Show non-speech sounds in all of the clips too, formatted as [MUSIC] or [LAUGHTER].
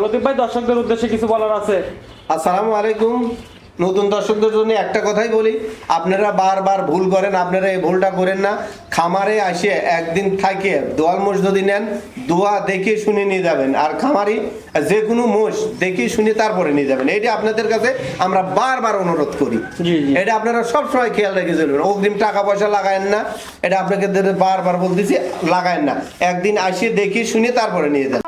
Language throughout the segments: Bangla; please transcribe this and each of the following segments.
লতিফ ভাই দর্শকদের উদ্দেশ্যে কিছু বলার আছে? আসসালামু আলাইকুম। নতুন দর্শকদের জন্য একটা কথাই বলি আপনারা বারবার ভুল করেন আপনারা এই ভুলটা করেন না। খামারে আসে একদিন থাকে দোয়াল মোষ যদি নেন দোয়া দেখে শুনে নিয়ে যাবেন। আর খামারি যে কোনো মোষ দেখে শুনে তারপরে নিয়ে যাবেন। এটা আপনাদের কাছে আমরা বারবার অনুরোধ করি। এটা আপনারা সবসময় খেয়াল রেখে চলবেন অগ্রিম টাকা পয়সা লাগায়েন না। এটা আপনাকে বারবার বলতেছি লাগায়েন না। একদিন আসিয়ে দেখে শুনে তারপরে নিয়ে যান।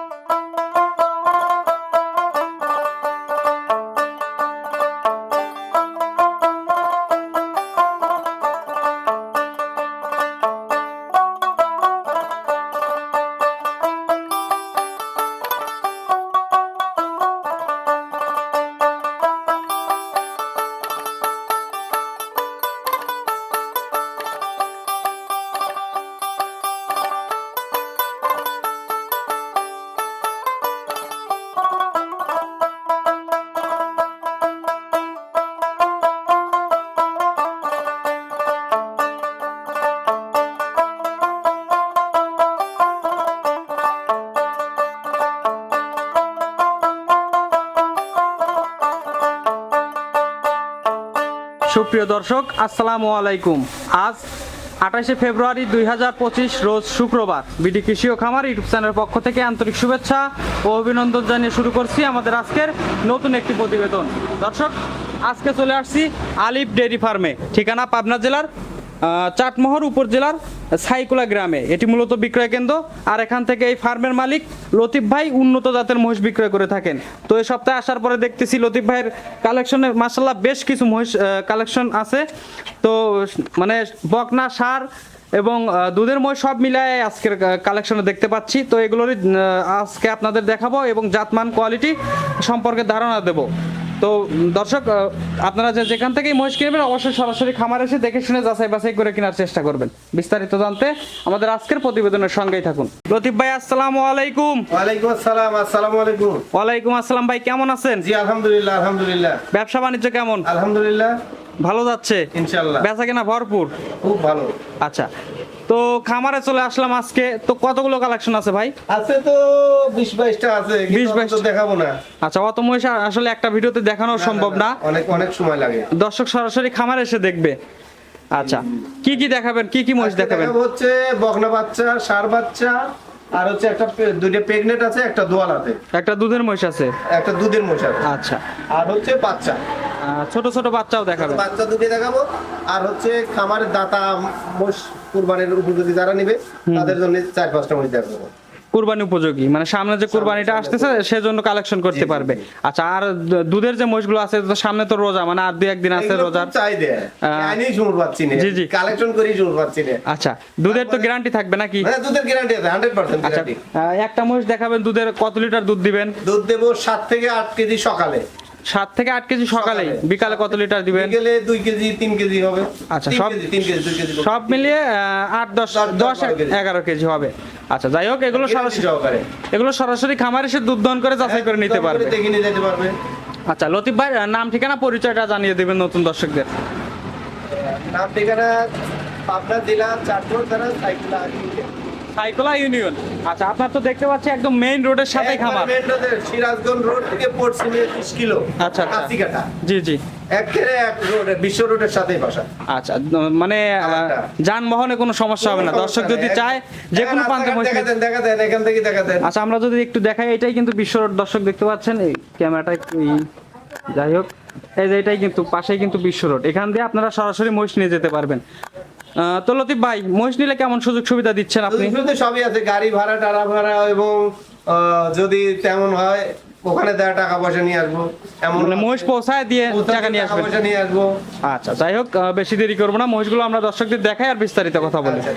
সুপ্রিয় দর্শক, আসসালামু আলাইকুম। আজ আঠাশে ফেব্রুয়ারি দুই হাজার পঁচিশ রোজ শুক্রবার বিডি কৃষি ও খামার ইউটিউব চ্যানেলের পক্ষ থেকে আন্তরিক শুভেচ্ছা ও অভিনন্দন জানিয়ে শুরু করছি আমাদের আজকের নতুন একটি প্রতিবেদন। দর্শক, আজকে চলে আসছি আলিফ ডেয়ারি ফার্মে, ঠিকানা পাবনা জেলার চাটমোহর উপজেলার সাইকুলা গ্রামে। এটি মূলত বিক্রয় কেন্দ্র। আর এখান থেকে এই ফার্মের মালিক লতিফ ভাই উন্নত জাতের মহিষ বিক্রয় করে থাকেন। তো এই সপ্তাহে আসার পরে দেখতেছি লতিফ ভাইয়ের কালেকশনে মাসাল্লাহ বেশ কিছু মহিষ কালেকশন আছে। তো মানে বকনা, সার এবং দুধের মহিষ সব মিলায় আজকের কালেকশনে দেখতে পাচ্ছি। তো এগুলোরই আজকে আপনাদের দেখাবো এবং জাতমান কোয়ালিটি সম্পর্কে ধারণা দেব। তো দর্শক আপনারা যে যেখান থেকেই মহিষ কিনবেন অবশ্যই সরাসরি খামার এসে দেখে শুনে যাচাই বাছাই করে কেনার চেষ্টা করবেন। বিস্তারিত জানতে আমাদের আজকের প্রতিবেদনের সঙ্গেই থাকুন। লতিফ ভাই আসসালামু আলাইকুম। ওয়ালাইকুম আসসালাম আসসালামু আলাইকুম। ওয়ালাইকুম আসসালাম ভাই কেমন আছেন? জি আলহামদুলিল্লাহ আলহামদুলিল্লাহ। ব্যবসা বাণিজ্য কেমন? আলহামদুলিল্লাহ। ভালো যাচ্ছে? ইনশাল্লাহ বেচা কেনা ভরপুর? খুব ভালো। আচ্ছা তো খামারে চলে আসলাম আজকে। তো কতগুলো কালেকশন আছে ভাই? আছে তো বিশ বাইশটা আছে কিন্তু 20 আমি তো 22 দেখাবো না। আচ্ছা অত মহিষ আসলে একটা ভিডিওতে দেখানো সম্ভব না অনেক অনেক সময় লাগে। দর্শক সরাসরি খামারে এসে দেখবে। আচ্ছা কি কি দেখাবেন? কি কি মহিষ দেখাবেন? দেখাবো হচ্ছে বকনা বাচ্চা সার বাচ্চা আর হচ্ছে একটা দুইটা প্রেগনেন্ট আছে একটা দোয়ালাতে। একটা দুধের মহিষ আছে? একটা দুধের মহিষ আছে। আচ্ছা। আর হচ্ছে বাচ্চা। ছোট ছোট বাচ্চাও দেখাবেন বাচ্চা দুটি দেখাবো। আর হচ্ছে খামারের দাতা মোষ কুরবানের উপযোগী যারা নিবে তাদের জন্য চার পাঁচটা মহিষ দেখাবো। কুরবানি উপযোগী। মানে সামনে যে কুরবানিটা আসতেছে সেজন্য কালেকশন করতে পারবে। আচ্ছা আর দুধের যে মহিষগুলো আছে সামনে তো রোজা মানে আর দুই একদিন আছে রোজা রোজার। জি, জি। কালেকশন করি আচ্ছা দুধের তো গ্যারান্টি থাকবে নাকি? মানে দুধের গ্যারান্টি আছে হান্ড্রেড পার্সেন্ট আচ্ছা একটা মহিষ দেখাবেন দুধের কত লিটার দুধ দিবেন? দুধ দেবো সাত থেকে আট কেজি সকালে। সাত থেকে আট কেজি সকালে। বিকালে কত লিটার দিবেন? বিকেলে দুই কেজি তিন কেজি হবে। আচ্ছা, সব- সব মিলিয়ে আট দশ দশ, এগারো কেজি হবে। আচ্ছা যাই হোক এগুলো সরাসরি এগুলো সরাসরি খামার এসে দুধ দহন করে যাচাই করে নিতে পারবে। দেখে নিয়ে যেতে পারবে। আচ্ছা লতিফ ভাই নাম ঠিকানা পরিচয়টা জানিয়ে দেবেন নতুন দর্শকদের। নাম ঠিকানা পাবনা জেলা চারপুর থানা সাইকুলা সাইকোলা ইউনিয়ন। আচ্ছা আপনার তো দেখতে পাচ্ছি একদম মেইন রোডের সাথে খামার। সিরাজগঞ্জ রোড থেকে পশ্চিমে ত্রিশ কিলো আচ্ছা, আচ্ছা। জি জি। একেবারে এক রোড বিশ্ব রোডের সাথেই বাসা। আচ্ছা মানে যানবাহনে কোনো সমস্যা হবে না। দর্শক যদি চায় যে কোনো প্রান্তে দেখা দেন দেখা দেন এখান থেকে দেখা দেন। আচ্ছা আমরা যদি একটু দেখাই এটাই কিন্তু বিশ্ব রোড দর্শক দেখতে পাচ্ছেন এই ক্যামেরাটা একটু যাই হোক এই যে এটাই কিন্তু পাশেই কিন্তু বিশ্ব রোড এখান দিয়ে আপনারা সরাসরি মহিষ নিয়ে যেতে পারবেন। তো লতিফ ভাই মহিষ নিলে কেমন সুযোগ সুবিধা দিচ্ছেন আপনি? শুধু সবই আছে গাড়ি ভাড়া টাড়া ভাড়া এবং যদি তেমন হয় ওখানে দেওয়া টাকা পয়সা নিয়ে আসব। এমন মানে মহিষ পৌঁছায় দিয়ে টাকা নিয়ে আসবেন। পয়সা নিয়ে আসব। আচ্ছা যাই হোক বেশি দেরি করব না মহিষগুলো আমরা দর্শকদের দেখাই আর বিস্তারিত কথা বলি। আচ্ছা।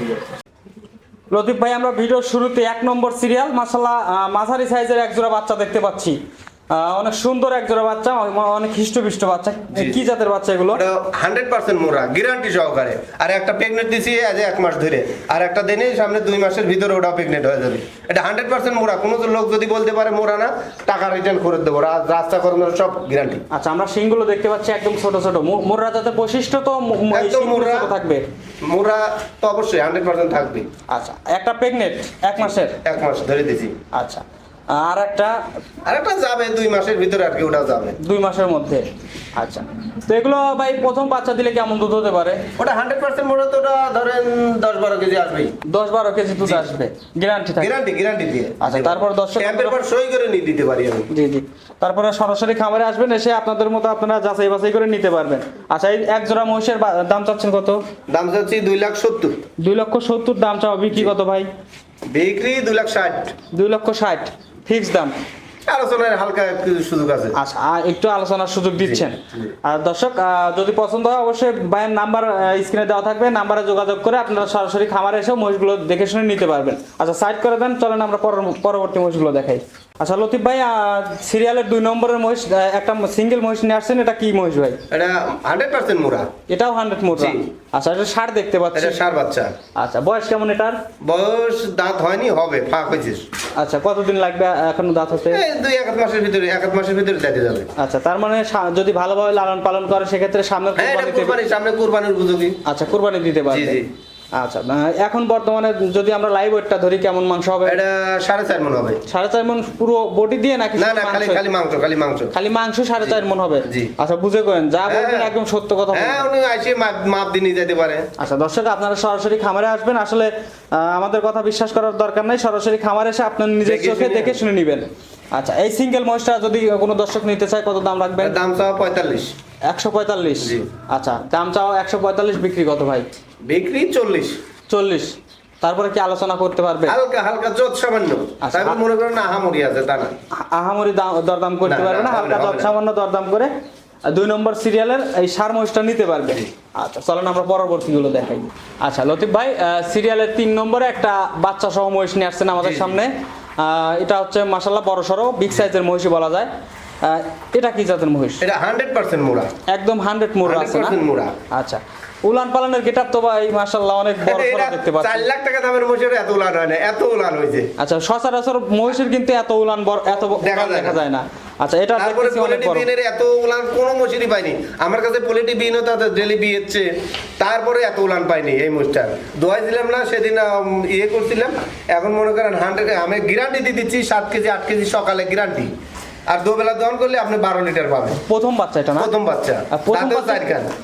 লতিফ ভাই আমরা ভিডিওর শুরুতে এক নম্বর সিরিয়াল মাসাল্লাহ মাঝারি সাইজের এক জোড়া বাচ্চা দেখতে পাচ্ছি। অনেক সুন্দর এক জোড়া বাচ্চা অনেক হৃষ্টপুষ্ট বাচ্চা। কি জাতের বাচ্চা এগুলো? হান্ড্রেড পার্সেন্ট মোরা গ্যারান্টি সহকারে। আর একটা প্রেগনেন্ট দিছি আজ এক মাস ধরে। আর একটা দিনে সামনে দুই মাসের ভিতরে ওটা প্রেগনেন্ট হয়ে যাবে। এটা হান্ড্রেড পার্সেন্ট মোরা কোনো লোক যদি বলতে পারে মোরা না টাকা রিটার্ন করে দেবো। রাস্তা করানোর সব গ্যারান্টি আচ্ছা আমরা সিংগুলো দেখতে পাচ্ছি একদম ছোট ছোট। মো- মোররা জাতের বৈশিষ্ট্য তো একদম মোররা। থাকবে। মোরা তো অবশ্যই হান্ড্রেড পার্সেন্ট থাকবে। আচ্ছা একটা প্রেগনেন্ট এক মাসের? এক মাস ধরে দিছি। আচ্ছা আর একটা আর একটা যাবে দুই মাসের ভিতরে আর কি ওটা যাবে। দুই মাসের মধ্যে। আচ্ছা। তো এগুলো ভাই প্রথম বাচ্চা দিলে কেমন দুধ হতে পারে? ওটা হান্ড্রেড পার্সেন্ট মোটা তো ওটা ধরেন দশ বারো কেজি আসবেই। দশ বারো কেজি দুধ আসবে। গ্যারান্টি থাকে গ্যারান্টি গ্যারান্টি দিয়ে। আচ্ছা, তারপর দর্শক- স্ট্যাম্পের পর সই করে নিয়ে দিতে পারি আমি। জি জি। তারপরে সরাসরি খামারে আসবেন এসে আপনাদের মতো আপনারা যাচাই বাছাই করে নিতে পারবেন। আচ্ছা এই এক জোড়া মহিষের দাম চাচ্ছেন কত? দাম চাচ্ছি দুই লাখ সত্তর। দুই লক্ষ সত্তর দাম চাওয়া বিক্রি কত ভাই? বিক্রি দুই লাখ ষাট। দুই লক্ষ ষাট। ফিক্স দাম। আলোচনার হালকা সুযোগ আছে। আচ্ছা একটু আলোচনার সুযোগ দিচ্ছেন। আর দর্শক যদি পছন্দ হয় অবশ্যই ভাইয়ের নাম্বার স্ক্রিনে দেওয়া থাকবে নাম্বারে যোগাযোগ করে আপনারা সরাসরি খামারে এসে মহিষগুলো দেখে শুনে নিতে পারবেন। আচ্ছা সাইড করে দেন চলেন আমরা পর- পরবর্তী মহিষগুলো দেখাই। আচ্ছা লতিফ ভাই সিরিয়ালের দুই নম্বরের মহিষ একটা সিঙ্গেল মহিষ নিয়ে আসছেন এটা কি মহিষ ভাই? এটা হান্ড্রেড পার্সেন্ট মোড়া। এটাও হান্ড্রেড জি। আচ্ছা এটা ষাট দেখতে পাচ্ছি। এটা সার বাচ্চা। আচ্ছা বয়স কেমন এটার? বয়স দাঁত হয়নি হবে ফাঁক হয়েছে। আচ্ছা কতদিন লাগবে এখনও দাঁত হতে? দুই এক মাসের ভিতরে এক মাসের ভিতরে দেখে যাবে। আচ্ছা তার মানে যদি ভালোভাবে লালন পালন করে সেক্ষেত্রে সামনের হ্যাঁ কুরবানির সামনে কুরবানির উপযোগী। আচ্ছা কুরবানি দিতে পারবে। জি। আচ্ছা এখন বর্তমানে যদি আমরা লাইভ ওয়েটটা ধরি কেমন মাংস হবে? এটা সাড়ে চার মন হবে। সাড়ে চার মন পুরো বডি দিয়ে নাকি না না খালি? খালি মাংস খালি মাংস। খালি মাংস সাড়ে চার মন হবে? আচ্ছা বুঝে করেন যা হ্যাঁ, বলবেন। একদম সত্য কথা হ্যাঁ উনি আসে মাপ দিয়ে নিয়ে যেতে পারে। আচ্ছা দর্শক আপনারা সরাসরি খামারে আসবেন। আসলে আমাদের কথা বিশ্বাস করার দরকার নাই। সরাসরি খামারে এসে আপনার নিজের চোখে দেখে শুনে নেবেন। আচ্ছা এই সিঙ্গেল মহিষটা যদি কোনো দর্শক নিতে চায় কত দাম রাখবেন? দাম চাওয়া পঁয়তাল্লিশ। একশো পঁয়তাল্লিশ। জি। আচ্ছা দাম চাও একশো পঁয়তাল্লিশ বিক্রি কত ভাই? বিক্রি চল্লিশ। চল্লিশ। তারপরে কি আলোচনা করতে পারবে? হালকা হালকা জোত সামান্য। আচ্ছা। তারপর মনে করেন আহামরি আছে তা না। আহামরি দরদাম করতে পারবে না হালকা না। সামান্য দরদাম করে দুই নম্বর সিরিয়ালের এই নিতে পারবে। আচ্ছা চলেন আমরা পরবর্তীগুলো দেখাই। আচ্ছা লতিফ ভাই সিরিয়ালের তিন নম্বরে একটা বাচ্চা সহ মহিষ নিয়ে আসছেন আমাদের। সামনে। আহ, এটা হচ্ছে মাসাল্লাহ বড় সড়ো বিগ সাইজের মহিষই বলা যায়। আহ, এটা কি জাতের মহিষ? এটা হান্ড্রেড পার্সেন্ট মোড়া। একদম হান্ড্রেড মোড় আছে না? 100% মোড়া। আচ্ছা উলান পালানের গেটার তো ভাই মাসাল্লাহ অনেক বড় এটা দেখতে পাচ্ছি। লাখ টাকা দামের মহিষের এত উলান হয় না এত উলান হয়েছে। আচ্ছা সচরাচর মহিষের কিন্তু এত উলান বড় এত দেখা যায় না। আচ্ছা এটা তারপরে পোলিটি বিনের এত উলান কোনো মশিরই পাইনি। আমার কাছে পোলিটি বিন তাদের ডেলি বিয়েছে তারপরে এত উলান পাইনি এই মোষটার দোয়াই দিলাম না সেদিন ইয়ে করছিলাম। এখন মনে করেন হান্ড্রেড আমি গ্যারান্টি দিয়ে দিচ্ছি সাত কেজি আট কেজি সকালে গ্যারান্টি আর দুবেলা দহন করলে আপনি বারো লিটার পাবেন। প্রথম বাচ্চা এটা না? প্রথম বাচ্চা। প্রথম বাচ্চা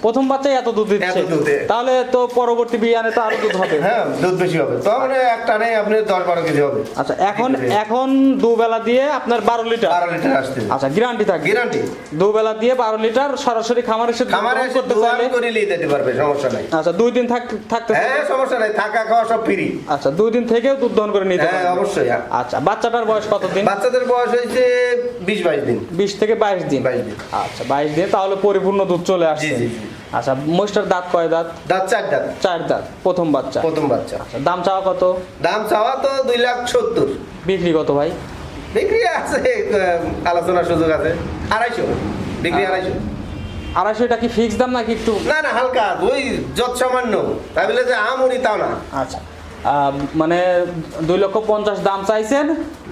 প্রথম বাচ্চায় এত দুধ দিচ্ছে। তাহলে তো পরবর্তী বিয়ানে তো আরও দুধ হবে। হ্যাঁ দুধ বেশি হবে। তখন একটা নেই আপনি দশ বারো কেজি হবে। আচ্ছা এখন এখন দুবেলা দিয়ে আপনার বারো লিটার। বারো লিটার আসতে আচ্ছা গ্যারান্টি থাকবে। গ্যারান্টি দুবেলা দিয়ে বারো লিটার সরাসরি খামার এসে খামারে এসে করতে চাইলে করে নিয়ে যেতে পারবে সমস্যা নাই। আচ্ছা দুই দিন থাক- থাকতে হ্যাঁ সমস্যা নাই। থাকা খাওয়া সব ফ্রি আচ্ছা দুই দিন থেকেও দুধ দহন করে নিতে হ্যাঁ অবশ্যই আচ্ছা বাচ্চাটার বয়স কত দিন বাচ্চাদের বয়স হয়েছে বিশ বাইশ দিন। বিশ থেকে বাইশ দিন? 22 দিন। আচ্ছা বাইশ দিন তাহলে পরিপূর্ণ দুধ চলে আসছে। জি, জি। আচ্ছা মোষটার দাঁত কয় দাঁত? দাঁত চার দাঁত। চার দাঁত প্রথম বাচ্চা। প্রথম বাচ্চা। আচ্ছা দাম চাওয়া কত? দাম চাওয়া তো দুই লাখ সত্তর। বিক্রি কত ভাই? বিক্রি আছে আলোচনার সুযোগ আছে। আড়াইশো বিক্রি আড়াইশো। আড়াইশো এটা কি ফিক্স দাম নাকি একটু না না হালকা ওই যত সামান্য। তাই বলে যে আমনি তাও না। আচ্ছা মানে দুই লক্ষ পঞ্চাশ দাম চাইছেন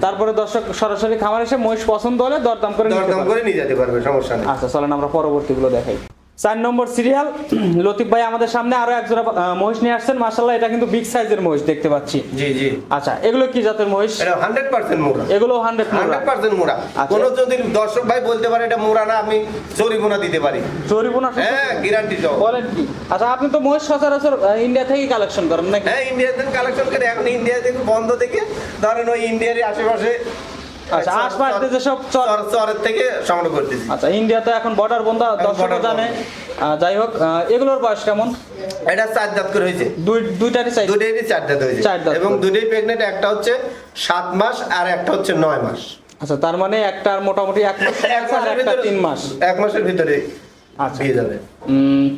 তারপরে দর্শক সরাসরি খামার এসে মহিষ পছন্দ হলে দরদাম করে দরদাম করে নিয়ে যেতে পারবে সমস্যা নেই। আচ্ছা চলেন আমরা পরবর্তীগুলো দেখাই। চার নম্বর সিরিয়াল [CLEARS THROAT] লতিফ ভাই আমাদের সামনে আরও এক জোড়া মহিষ নিয়ে আসছেন। মার্শাল্লাহ এটা কিন্তু বিগ সাইজের মহিষ দেখতে পাচ্ছি। জি জি। আচ্ছা এগুলো কি জাতের মহিষ? এটা হান্ড্রেড পার্সেন্ট মোড়া। এগুলো হান্ড্রেড হান্ড্রেড পার্সেন্ট মোড়া। আচ্ছা। কোনো যদি দর্শক ভাই বলতে পারে এটা মোড়া না আমি জরিমানা দিতে পারি। জরিমানা হ্যাঁ গ্যারান্টি সহ। বলেন কি? আচ্ছা আপনি তো মহিষ সচরাচর ইন্ডিয়া থেকেই কালেকশন করেন নাকি? হ্যাঁ ইন্ডিয়াতে কালেকশন করে। এখন ইন্ডিয়া থেকে বন্ধ থেকে ধরেন ওই ইন্ডিয়ার আশেপাশে আচ্ছা আশপাশে চর চর- চরের থেকে সংগ্রহ করতেছি আচ্ছা ইন্ডিয়াতে এখন বর্ডার বন্ধ border জানে। যাই হোক এগুলোর বয়স কেমন? এটা চার দাঁত করে হয়েছে। দুই দুইটারই চাই দুটোই চার দাঁত হয়েছে। চার দাঁত। এবং। দুটোই প্রেগনেন্ট একটা হচ্ছে সাত মাস আর একটা হচ্ছে নয় মাস। আচ্ছা তার মানে একটার মোটামুটি এক মাস [LAUGHS] এক আর মাসের একটা ভিতরে তিন মাস। এক মাসের ভিতরে আচ্ছা। দিয়ে যাবে।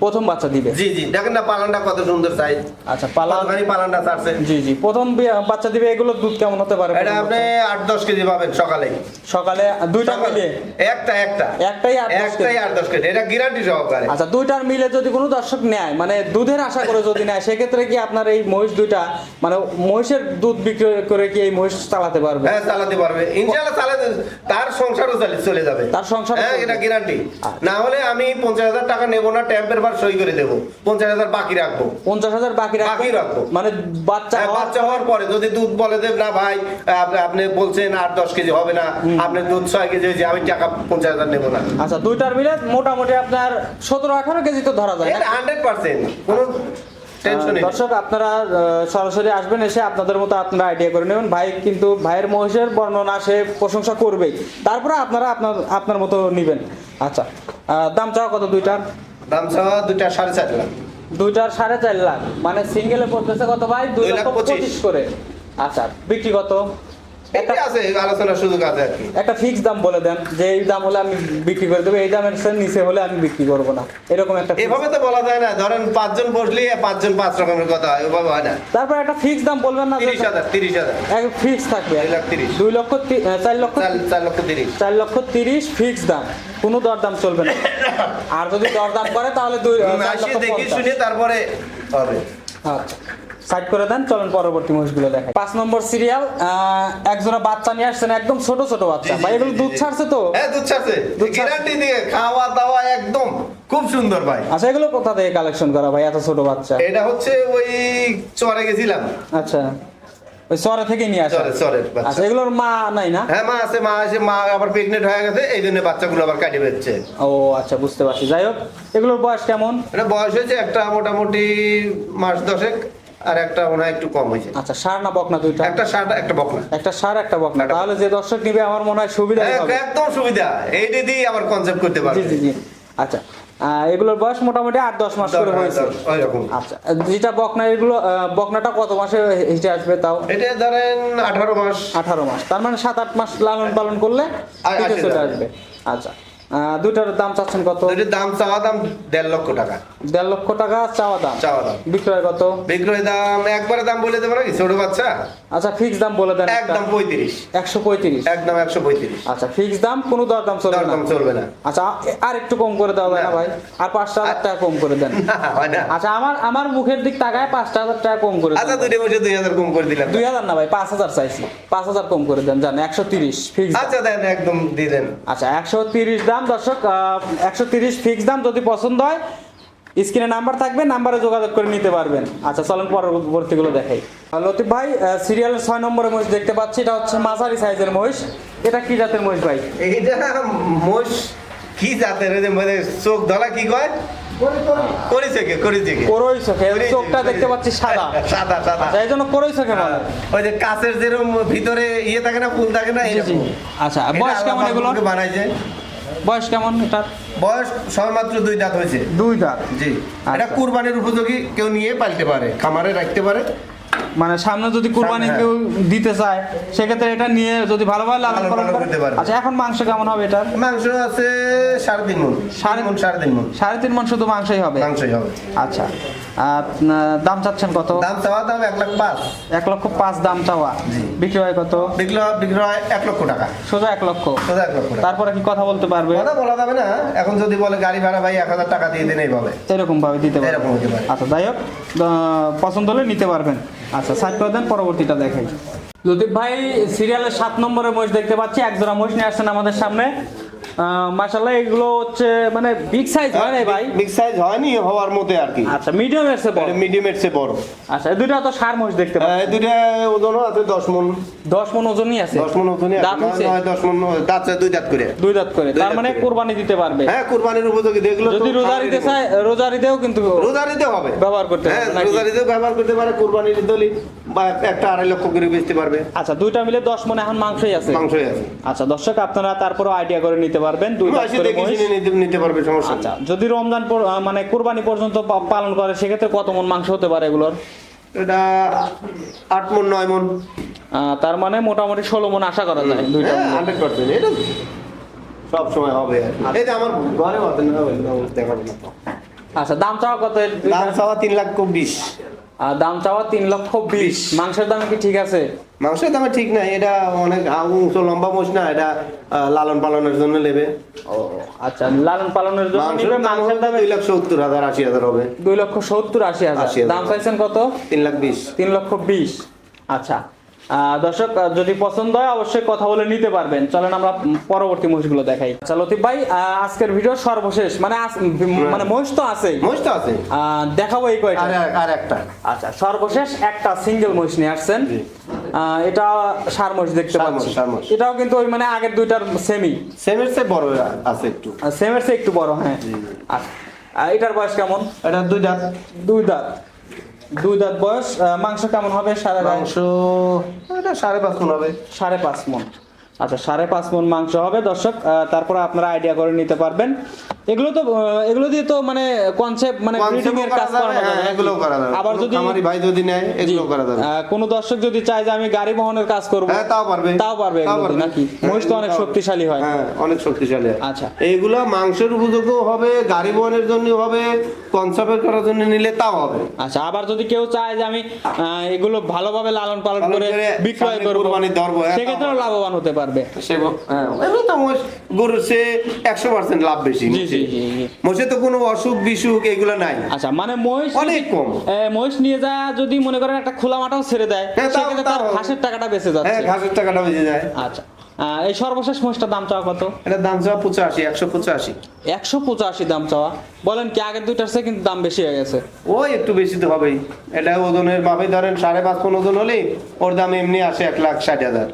প্রথম বাচ্চা দিবে? জি জি। দেখেন না পালানটা কত সুন্দর সাইজ আচ্ছা পালানখানি পালানটা ছাড়ছে। জি জি। প্রথম বাচ্চা দিবে এগুলোর দুধ কেমন হতে পারে এটা আপনি বাচ্চা? আট দশ কেজি পাবেন সকালে। সকালে দুইটা মিলিয়ে? একটা একটা। একটাই আট দশ একটাই কেজি। আট দশ কেজি। এটা গ্যারান্টি সহকারে। আচ্ছা দুইটার মিলে যদি কোনো দর্শক নেয় মানে দুধের আশা করে যদি নেয় সেক্ষেত্রে কি আপনার এই মহিষ দুইটা মানে মহিষের দুধ বিক্রি করে কি এই মহিষ চালাতে পারবে? হ্যাঁ চালাতে পারবে। ইনশাআল্লাহ চালাতে তার সংসারও চলে যাবে। তার সংসার হ্যাঁ এটা গ্যারান্টি আচ্ছা। না হলে আমি পঞ্চাশ হাজার টাকা নেব না ট্যাম্পের বার সই করে দেবো। পঞ্চাশ হাজার বাকি রাখব। পঞ্চাশ হাজার বাকি? বাকি রাখব। মানে বাচ্চা হ্যাঁ, বাচ্চা হওয়ার পরে? যদি দুধ বলে দেব না ভাই আপনি বলছেন আট দশ কেজি হবে না। আপনি দুধ ছয় কেজি হয়েছে আমি টাকা পঞ্চাশ হাজার নেব না। আচ্ছা দুইটার মিলে মোটামুটি আপনার সতেরো আঠারো কেজি তো ধরা যায়? হান্ড্রেড পার্সেন্ট কোনো দর্শক আপনারা সরাসরি আসবেন এসে আপনাদের মতো আপনারা আইডিয়া করে নেবেন। ভাই কিন্তু ভাইয়ের মহিষের বর্ণনা সে প্রশংসা করবেই। তারপরে আপনারা আপনার আপনার মতো নেবেন। আচ্ছা দাম চাও কত দুইটার দাম চাওয়া দুইটা সাড়ে চার লাখ। দুইটার সাড়ে চার লাখ। মানে সিঙ্গেলে পড়তেছে কত ভাই? দুই লাখ পঁচিশ। করে। আচ্ছা বিক্রি কত? এটা আছে আলোচনার সুযোগ আছে আর কি। একটা ফিক্স দাম বলে দেন যে এই দাম হলে আমি বিক্রি করে দেবো এই দামের নিচে হলে আমি বিক্রি করব না। এরকম একটা এভাবে তো বলা যায় না ধরেন পাঁচজন বসলে পাঁচজন পাঁচ রকমের কথা হয় ওভাবে হয় না। তারপর একটা ফিক্স দাম বলবেন না তিরিশ হাজার তিরিশ হাজার। এক ফিক্স থাকবে দুই লাখ তিরিশ। দুই লক্ষ চার লক্ষ চার লক্ষ তিরিশ। চার লক্ষ তিরিশ ফিক্স দাম। কোনো দরদাম চলবে না। [LAUGHS] আর যদি দরদাম করে তাহলে দুই দেখে শুনে তারপরে হবে। আচ্ছা। সাইড করে দেন চলেন পরবর্তী মহিষগুলো দেখাই। পাঁচ নম্বর সিরিয়াল এক জোড়া বাচ্চা নিয়ে আসছেন একদম ছোট ছোট বাচ্চা। ভাই এগুলো দুধ ছাড়ছে তো? হ্যাঁ দুধ ছাড়ছে। গ্যারান্টি দিয়ে খাওয়া দাওয়া একদম খুব সুন্দর ভাই। আচ্ছা এগুলো কোথা থেকে কালেকশন করা ভাই এত ছোট বাচ্চা? এটা হচ্ছে ওই চরে গেছিলাম। আচ্ছা ওই চরে থেকে নিয়ে আসা চরে আচ্ছা এগুলোর মা নাই না? হ্যাঁ মা আছে মা আছে মা আবার প্রেগনেন্ট হয়ে গেছে এই জন্য বাচ্চাগুলো আবার কাটি বেচ্ছে ও আচ্ছা বুঝতে পারছি। যাই হোক এগুলোর বয়স কেমন? এটা বয়স হয়েছে একটা মোটামুটি মাস দশেক। আর একটা হয় একটু কম হয়েছে। আচ্ছা সার না বকনা দুইটা? একটা শার্ট একটা বকনা। একটা সার একটা বকনা। তাহলে যে দর্শক নিবে আমার মনে হয় সুবিধা হবে। একদম সুবিধা। এইটা দিয়ে আবার কনসেপ্ট করতে পারবে। জি জি আচ্ছা এগুলোর বয়স মোটামুটি আট দশ মাস করে হয়েছে। আচ্ছা যেটা বকনা এগুলো বকনাটা কত মাসে হিটে আসবে তাও? এটা ধরেন আঠারো মাস। আঠারো মাস। তার মানে সাত আট মাস লালন পালন করলে চলে আসবে। আচ্ছা আহ, দুইটার দাম চাচ্ছেন কত? এটার দাম চাওয়া দাম দেড় লক্ষ টাকা। দেড় লক্ষ টাকা চাওয়া দাম? চাওয়া দাম। বিক্রয় কত? বিক্রয় দাম একবারে দাম বলে দেবো নাকি? ছোট বাচ্চা? আচ্ছা ফিক্স দাম বলে দেন একদম পঁয়ত্রিশ। একশো পঁয়ত্রিশ? একদম একশো পঁয়ত্রিশ। আচ্ছা ফিক্স দাম কোনো দরদাম চলবে না। চলবে না। আচ্ছা আর একটু কম করে দেওয়া যায় না। ভাই। আর পাঁচটা হাজার টাকা কম করে দেন। আচ্ছা আমার আমার মুখের দিক তাকায় পাঁচটা হাজার টাকা কম করে আচ্ছা দুইটা বসে দুই হাজার কম করে দিলাম। দুই হাজার না ভাই পাঁচ হাজার চাইছি। পাঁচ হাজার কম করে দেন জান একশো তিরিশ ফিক্স আচ্ছা দেন একদম দিয়ে দেন। আচ্ছা একশো তিরিশ দাম দর্শক একশো তিরিশ ফিক্স দাম যদি পছন্দ হয় স্ক্রিনে নাম্বার থাকবে নাম্বারে যোগাযোগ করে নিতে পারবেন। আচ্ছা চলেন পরবর্তীগুলো দেখাই। লতিফ ভাই সিরিয়ালের ছয় নম্বরের মহিষ দেখতে পাচ্ছি এটা হচ্ছে মাঝারি সাইজের মহিষ। এটা কি জাতের মহিষ ভাই? এইটা মহিষ কি জাতের? মানে চোখ ধলা কি কয়? চোখটা দেখতে পাচ্ছি সাদা। [LAUGHS] সাদা সাদা। আচ্ছা, জন্য করই চোখে বলে। ওই যে কাছের যেরকম ভিতরে ইয়ে থাকে না ফুল থাকে না। আচ্ছা বয়স কেমন এগুলো বানাইছে। বয়স কেমন এটার? বয়স সবেমাত্র দুই দাঁত হয়েছে। দুই দাঁত? জি। আচ্ছা। এটা কুরবানির উপযোগী কেউ নিয়ে পালতে পারে খামারে রাখতে পারে। মানে সামনে যদি কুরবানি কেউ দিতে চায় সেক্ষেত্রে এটা নিয়ে যদি ভালোভাবে লালন পালন করতে পারে আচ্ছা এখন মাংস কেমন হবে এটার? মাংস আছে সাড়ে তিন মন সাড়ে- মন সাড়ে তিন মন সাড়ে তিন মন শুধু মাংসই হবে? মাংসই হবে। আচ্ছা। আর, দাম চাচ্ছেন কত? দাম চাওয়া দাম এক লাখ পাঁচ। এক লক্ষ পাঁচ দাম চাওয়া। জি। বিক্রি হয় কত? বিক্রি হয়- বিক্রি হয় এক লক্ষ টাকা। সোজা এক লক্ষ। সোজা এক লক্ষ টাকা। তারপরে কি কথা বলতে পারবে? কথা বলা যাবে না। এখন যদি বলে গাড়ি ভাড়া ভাই এক হাজার টাকা দিয়ে দিন এই বলে। এরকম ভাবে দিতে পারবে। এরকম হতে পারে। আচ্ছা যাই হোক পছন্দ হলে নিতে পারবেন। আচ্ছা সাইড করে দেন পরবর্তীটা দেখাই। লতিফ ভাই সিরিয়ালের সাত নম্বরের মহিষ দেখতে পাচ্ছি। এক জোড়া মহিষ নিয়ে আসছেন আমাদের সামনে। মাসাল্লাহ এগুলো হচ্ছে মানে বিগ সাইজ হয় না ভাই। বিগ সাইজ হয়নি হওয়ার মতো আর কি। আচ্ছা মিডিয়াম এর চেয়ে বড়? মিডিয়ামের চেয়ে বড়। আচ্ছা এই দুইটা তো সার মহিষ দেখতে পাচ্ছি। এই ওজনও আছে দশ মন। দশ মন ওজনই আছে? দশ মন ওজনই আছে দাঁত হচ্ছে? নয় দশ মন দাঁত আছে দুই দাঁত করে। দুই দাঁত করে তার মানে করে। কোরবানি দিতে পারবে। হ্যাঁ কুরবানির উপযোগী দেখল যদি রোজারিতে চায় রোজারিতেও কিন্তু রোজারিতে হবে। ব্যবহার করতে হ্যাঁ নাকি? ব্যবহার করতে পারে কুরবানির দলি বা একটা আড়াই লক্ষ করে বেচতে পারবে। আচ্ছা দুইটা মিলে দশ মন এখন মাংসই আছে। মাংসই আছে। আচ্ছা দর্শক আপনারা তারপরে আইডিয়া করে নিতে পারবেন দুই নিতে- পারবে সমস্যা আচ্ছা যদি রমজান মানে কুরবানি পর্যন্ত পালন করে সেক্ষেত্রে কত মন মাংস হতে পারে এগুলোর? এটা আট মন নয় মন। তার মানে মোটামুটি ষোলো মন আশা করা যায় দুইটা হ্যাঁ হান্ড্রেড পার্সেন্ট এটা সব সময় হবে আর কি। এই যে আমার ঘরে আছে না দেখাবো না আচ্ছা দাম চাওয়া কত? দাম চাওয়া তিন লাখ বিশ আহ, দাম চাওয়া তিন লক্ষ বিশ। মাংসের দাম কি ঠিক আছে? মাংসের দামে ঠিক নাই এটা অনেক উঁচু লম্বা মোষ না এটা লালন পালনের জন্য নেবে। ও আচ্ছা লালন পালনের জন্য মাংসের নিবে দাম মাংসের দামে দুই লাখ সত্তর হাজার আশি হাজার হবে। দুই লক্ষ সত্তর আশি হাজার। দাম চাইছেন কত? তিন লাখ বিশ। তিন লক্ষ বিশ। আচ্ছা দর্শক যদি পছন্দ হয় অবশ্যই কথা বলে নিতে পারবেন। চলেন আমরা পরবর্তী মহিষগুলো দেখাই। আচ্ছা লতিফ ভাই আজকের ভিডিও সর্বশেষ। মানে আজ- মানে মহিষ তো আছেই। মহিষ তো আছে দেখাবো এই কয়টা। আর আর একটা। আচ্ছা সর্বশেষ একটা সিঙ্গেল মহিষ নিয়ে আসছেন। এটা সার মহিষ দেখতে পাচ্ছি। এটাও কিন্তু ওই মানে আগের দুইটার সেমি সেমের চেয়ে বড় আছে একটু। সেমের চেয়ে একটু বড় হ্যাঁ। এটার বয়স কেমন? এটা দুই দাঁত। দুই দাঁত। দুই দাঁত বয়স। মাংস কেমন হবে? সাড়ে মাংস এটা সাড়ে পাঁচ মন হবে। সাড়ে পাঁচ মন আচ্ছা সাড়ে পাঁচ মন মাংস হবে দর্শক। তারপরে আপনারা আইডিয়া করে নিতে পারবেন। এগুলো তো এগুলো দিয়ে তো মানে কনসেপ্ট মানে ব্রিডিং এর কাজ করানো যাবে হ্যাঁ, এগুলো করা যাবে। আবার যদি খামারি ভাই যদি নেয় এগুলো করা যাবে। কোনো দর্শক যদি চায় যে আমি গাড়ি বহনের কাজ করব হ্যাঁ তাও পারবে। তাও পারবে এগুলো নাকি? হ্যাঁ, মহিষ তো অনেক শক্তিশালী হয়। হ্যাঁ অনেক শক্তিশালী আচ্ছা। এইগুলো মাংসের উপযোগও হবে গাড়ি বহনের জন্য হবে কনসার্ভেট করার জন্য নিলে তাও হবে। আচ্ছা আবার যদি কেউ চায় যে আমি এগুলো ভালোভাবে লালন পালন করে করে বিক্রয় করব কুরবানির ধরবো, হ্যাঁ, সেক্ষেত্রেও তাও- লাভবান হতে পারবে। সে হ্যাঁ তো গরুর সে একশো পার্সেন্ট লাভ বেশি। তো কোনো অসুখ বিসুখ এগুলো নাই। আচ্ছা মানে মহিষ অনেক কম। মহিষ নিয়ে যা যদি মনে করেন একটা খোলা ছেড়ে দেয় হ্যাঁ, সেক্ষেত্রে তার ঘাসের টাকাটা বেঁচে হ্যাঁ ঘাসের টাকাটা বেঁচে যায়। আচ্ছা। এই সর্বশেষ মহিষটার দাম চাওয়া কত? এটা দাম চাওয়া পঁচাশি একশো পঁচাশি। একশো পঁচাশি দাম চাওয়া। বলেন কি আগের দুইটার চেয়ে কিন্তু দাম বেশি হয়ে গেছে। ওই একটু বেশি তো হবেই। এটা ওজনের মাপে ধরেন সাড়ে পাঁচ পনেরো ওজন হলেই ওর দাম এমনি আসে এক লাখ ষাট হাজার।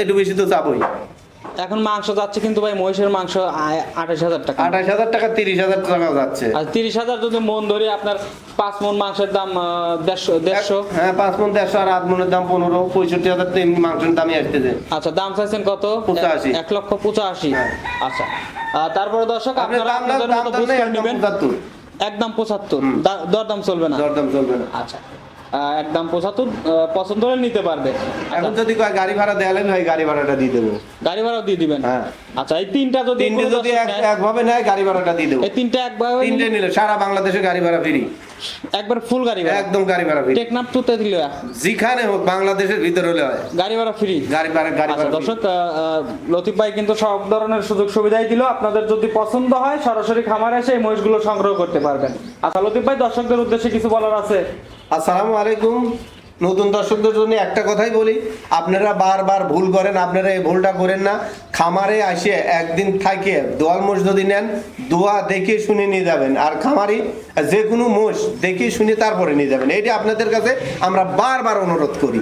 একটু বেশি তো চাপই এখন মাংস যাচ্ছে কিন্তু ভাই মহিষের মাংস আঠাশ হাজার টাকা। আঠাশ হাজার টাকা তিরিশ হাজার টাকা যাচ্ছে। আর তিরিশ হাজার যদি মন ধরি আপনার পাঁচ মন মাংসের দাম দেড়শো দেড়শো। হ্যাঁ পাঁচ মন দেড়শো আর আট মনের দাম পনেরো পঁয়ষট্টি হাজার তো এমনি মাংসের দামই আসতেছে। আচ্ছা দাম চাইছেন কত? পঁচাশি। এক- লক্ষ পঁচাশি। হ্যাঁ। আচ্ছা তারপরে দর্শক আপনি আপনারা দাম দাম আপনাদের মতো বুঝ করে একদম নেবেন। পঁচাত্তর। একদম পঁচাত্তর। দরদাম চলবে না। দরদাম চলবে না। আচ্ছা। একদম পঁচাত্তর তো পছন্দ হলে নিতে পারবে। আচ্ছা, এখন যদি কয় গাড়ি ভাড়া দেওয়া হয় গাড়ি ভাড়াটা দিয়ে দেবো। গাড়ি ভাড়া দিয়ে দিবেন? হ্যাঁ। আচ্ছা এই তিনটা যদি তিনটে যদি একভাবে নেয় গাড়ি ভাড়াটা দিয়ে দেবো। এই তিনটা একভাবে তিনটে নিলে সারা বাংলাদেশে গাড়ি ভাড়া ফ্রি একবার ফুল গাড়ি ভাড়া। একদম গাড়ি ভাড়া ফ্রি টেকনাফ টু দিলে। যেখানে হোক বাংলাদেশের ভিতর হলে হয়। গাড়ি ভাড়া ফ্রি গাড়ি ভাড়া গাড়ি আচ্ছা ভাড়া দর্শক লতিফ ভাই কিন্তু সব ধরনের সুযোগ সুবিধাই দিল। আপনাদের যদি পছন্দ হয় সরাসরি খামারে এসে এই মহিষগুলো সংগ্রহ করতে পারবেন। আচ্ছা লতিফ ভাই দর্শকদের উদ্দেশ্যে কিছু বলার আছে? আসসালামু আলাইকুম। নতুন দর্শকদের জন্য একটা কথাই বলি আপনারা বারবার ভুল করেন আপনারা এই ভুলটা করেন না। খামারে আসে একদিন থাকে দোয়াল মোষ যদি নেন দোয়া দেখে শুনে নিয়ে যাবেন। আর খামারি যে কোনো মোষ দেখে শুনে তারপরে নিয়ে যাবেন। এটা আপনাদের কাছে আমরা বারবার অনুরোধ করি।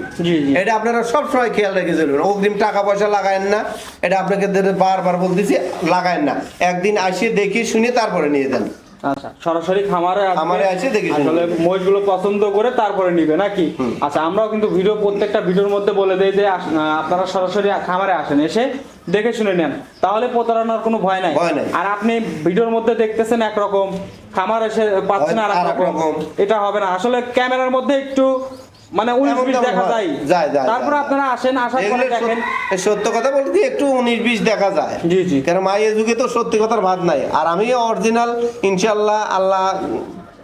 এটা আপনারা সবসময় খেয়াল রেখে চলবেন অগ্রিম টাকা পয়সা লাগায়েন না। এটা আপনাকে বারবার বলতেছি লাগায়েন না। একদিন আসে দেখে শুনে তারপরে নিয়ে যান। আচ্ছা সরাসরি খামারে। খামারে এসে দেখে আসলে মহিষগুলো পছন্দ করে তারপরে নিবে নাকি? আচ্ছা আমরাও কিন্তু ভিডিও প্রত্যেকটা ভিডিওর মধ্যে বলে দেই যে আপনারা সরাসরি খামারে আসেন এসে দেখে শুনে নেন। তাহলে প্রতারণার কোনো ভয় নাই। আর আপনি ভিডিওর মধ্যে দেখতেছেন একরকম খামার এসে পাচ্ছেন আর একরকম এক রকম। এটা হবে না। আসলে ক্যামেরার মধ্যে একটু মানে উনিশ এমন বিশ তেমন দেখা যায়। যায়, যায়, তারপরে। আপনারা আসেন আসার পরে দেখেন। সত্য- কথা বলতে একটু উনিশ বিশ দেখা যায়। জি, জি। কারণ মায়ের যুগে তো সত্যি কথার ভাত নাই। আর আমি অরিজিনাল ইনশাল্লাহ আল্লাহ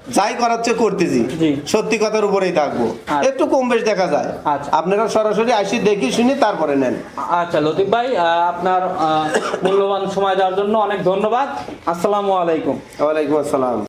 যাই করাচ্ছে করতেছি। জি। সত্যি কথার উপরেই থাকব। আচ্ছা। একটু কম বেশ দেখা যায়। আচ্ছা। আপনারা সরাসরি আসি দেখি শুনি তারপরে নেন। আচ্ছা লতিফ ভাই আপনার মূল্যবান সময় দেওয়ার জন্য অনেক ধন্যবাদ। আসসালামু আলাইকুম। ওয়ালাইকুম আসসালাম।